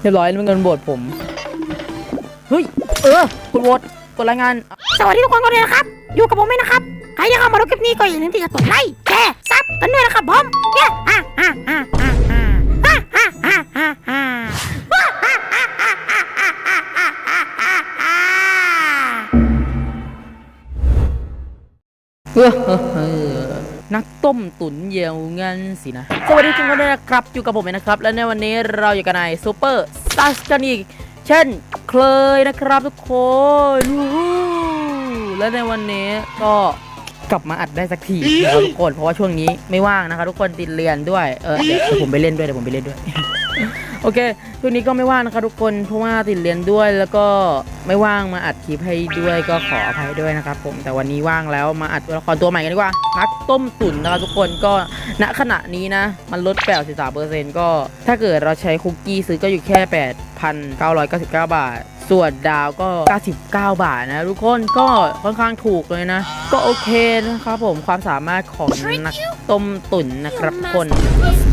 เรียบร้อยแล้วมันเงินโหวตผม เฮ้ย เออ กดโหวตกดรายงาน สวัสดีทุกคนกันเลยนะครับ อยู่กับผมเองนะครับ ใครที่เข้ามาดูคลิปนี้ก็อย่าลืมที่จะกดไลค์ แชร์ ซับกันด้วยนะครับผมเนี่ยอะอะอะอะอะอะอะอะอะอะเออเออเออ นักต้มตุ๋นเยวงั้นสินะ สวัสดีทุกคนด้วยนะครับ อยู่กับผมเองนะครับ และในวันนี้เราอยู่กันในซูเปอร์สตาร์กันอีก เช่นเคยนะครับทุกคนวู้ฮู้และในวันนี้ก็กลับมาอัดได้สักทีนะครับทุกคนเพราะว่าช่วงนี้ไม่ว่างนะครับทุกคนติดเรียนด้วยเออเดี๋ยวเดี๋ยวผมไปเล่นด้วยเดี๋ยวผมไปเล่นด้วย โอเคช่วงนี้ก็ไม่ว่างนะครับทุกคนเพราะว่าติดเรียนด้วยแล้วก็ไม่ว่างมาอัดคลิปให้ด้วยก็ขออภัยด้วยนะครับผมแต่วันนี้ว่างแล้วมาอัดตัวละครตัวใหม่กันดีกว่านักต้มตุ๋นนะครับทุกคนก็ณขณะนี้นะ มันลด83%ก็ ถ้าเกิดเราใช้คุกกี้ซื้อก็อยู่แค่8,999บาท ส่วนดาวก็ 99 บาทนะทุกคนก็ค่อนข้างถูกเลยนะ ก็โอเคนะครับผมความสามารถของนักต้มตุ๋นนะครับคน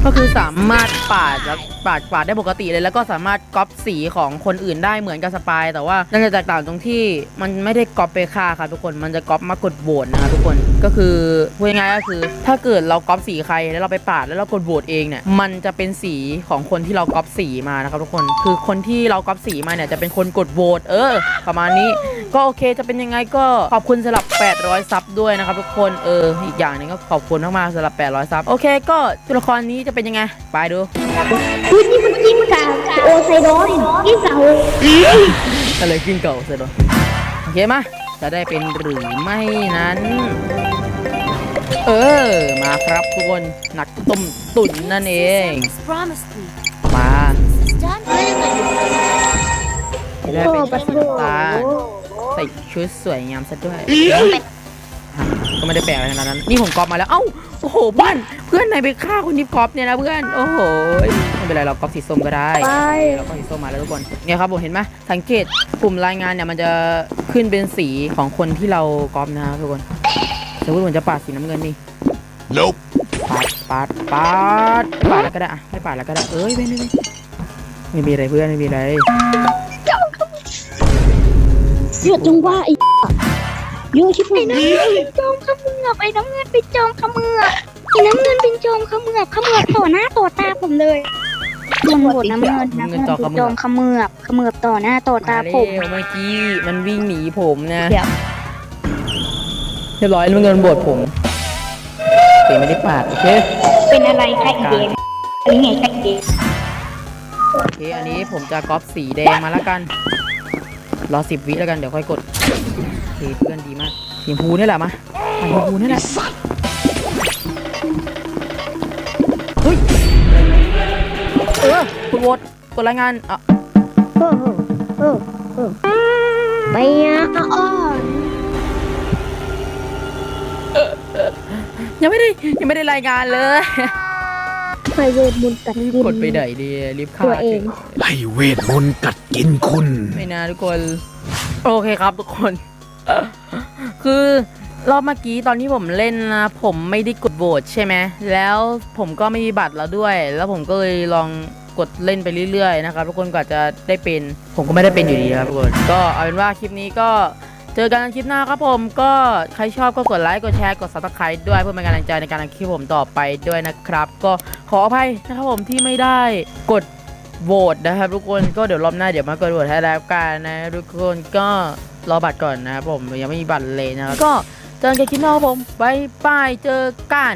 ก็คือสามารถปาดแล้วปาดปาดได้ปกติเลย แล้วก็สามารถก๊อปสีของคนอื่นได้เหมือนกับสปาย แต่ว่าน่าจะแตกต่างตรงที่มันไม่ได้ก๊อปไปฆ่าครับทุกคนมันจะก๊อปมากดโหวตนะครับทุกคนก็คือพูดง่ายๆก็คือ ถ้าเกิดเราก๊อปสีใครแล้วเราไปปาดแล้วเรากดโหวตเองเนี่ยมันจะเป็นสีของคนที่เราก๊อปสีมานะครับทุกคนคือคนที่เราก๊อปสีมาเนี่ยจะเป็นคนกดโหวตเออ ประมาณนี้ก็โอเคจะเป็นยังไงก็ขอบคุณสำหรับ 800 ซับด้วยนะครับทุกคนเอออีกอย่างหนึงก็ขอบคุณมากๆสำหรับ 800 ซับโอเค ก็ตัวละครนี้จะเป็นยังไง ไปดูคุณนี่มันจิ้มกับโอไซดอนนี่เสาก็เลยขึ้นเก่าเสร็จแล้วโอเคมาจะได้เป็นหรือไม่นั้น เออ มาครับทุกคนนักต้มตุ๋นนั่นเอง promised me มา it's done จะได้เป็นชุดน้ำตาลใส่ชุดสวยงามซะด้วยอะก็ไม่ได้แปลกอะไรขนาดนั้น นี่ผมกรอบมาแล้ว เอ้า โอ้โหเพื่อนเพื่อนไหนไปฆ่าคนที่กรอบเนี่ยนะเพื่อนโอ้โหไม่เป็นไรเรากรอบสีส้มก็ได้ไป เราก็สีส้มมาแล้วทุกคนเนี่ยครับผมเห็นไหมสังเกตปุ่มรายงานเนี่ยมันจะขึ้นเป็นสีของคนที่เรากรอบนะครับทุกคนสมมติผมจะปาดสีน้ำเงินนี่ Nope. ปาดปาดปาดปาดแล้วก็ได้อะไม่ปาดแล้วก็ได้ เอ้ยไม่ไม่ไม่ไม่มีอะไรเพื่อนไม่มีอะไร เยอะจังว่าไอ้เยอะชิบหายนะจอมขมือบไอ้น้ำเงินเป็นจอมขมือบไอ้น้ำเงินเป็นจอมขมือบขมือบต่อหน้าต่อตาผมเลยมันโหดน้ำเงินน้ำเงินเป็นจอมขมือบขมือบต่อหน้าต่อตามาผมเร็วเมื่อกี้มันวิ่งหนีผมนะเดี๋ยวเรียบร้อยแล้วมันเงินบทผมเตไม่ได้ปาดโอเคเป็นอะไรใครเดงอะไรไงใครเดงโอเคอันนี้ผมจะก๊อปสีแดงมาแล้วกัน รอสิบวิแล้วกันเดี๋ยวค่อยกด โอเพื่อนดีมากสีชมพูนี่แหละมาสีชมพูนี่แหละเฮ้ยเออคุณโหวตกดรายงานอะโอ้โหโอ้โหไปอะอ้อนยังไม่ได้ยังไม่ได้รายงานเลยไปเวทมุนต์กัดกินกดไปไหนดีรีบฆ่าตัวเองให้เวทมนต์กัดกินคุณ ไม่นะทุกคน โอเคครับทุกคน คือรอบเมื่อกี้ตอนที่ผมเล่นนะผมไม่ได้กดโหวตใช่ไหมแล้วผมก็ไม่มีบัตรแล้วด้วย แล้วผมก็เลยลองกดเล่นไปเรื่อยๆนะครับทุกคนกว่าจะได้เป็น ผมก็ไม่ได้เป็นอยู่ดีครับทุกคนก็เอาเป็นว่าคลิปนี้ก็เจอกันคลิปหน้าครับผมก็ใครชอบก็กดไลค์กดแชร์กด subscribe ด้วยเพื่อเป็นกำลังใจในการทำคลิปผมต่อไปด้วยนะครับ ก็ขออภัยนะครับผมที่ไม่ได้กดโหวตนะครับทุกคนก็เดี๋ยวรอบหน้าเดี๋ยวมากดโหวตให้แล้วกันนะทุกคนก็ รอบัตรก่อนนะครับผมยังไม่มีบัตรเลยนะครับก็เจอกันคลิปหน้าครับผมบายบายเจอกัน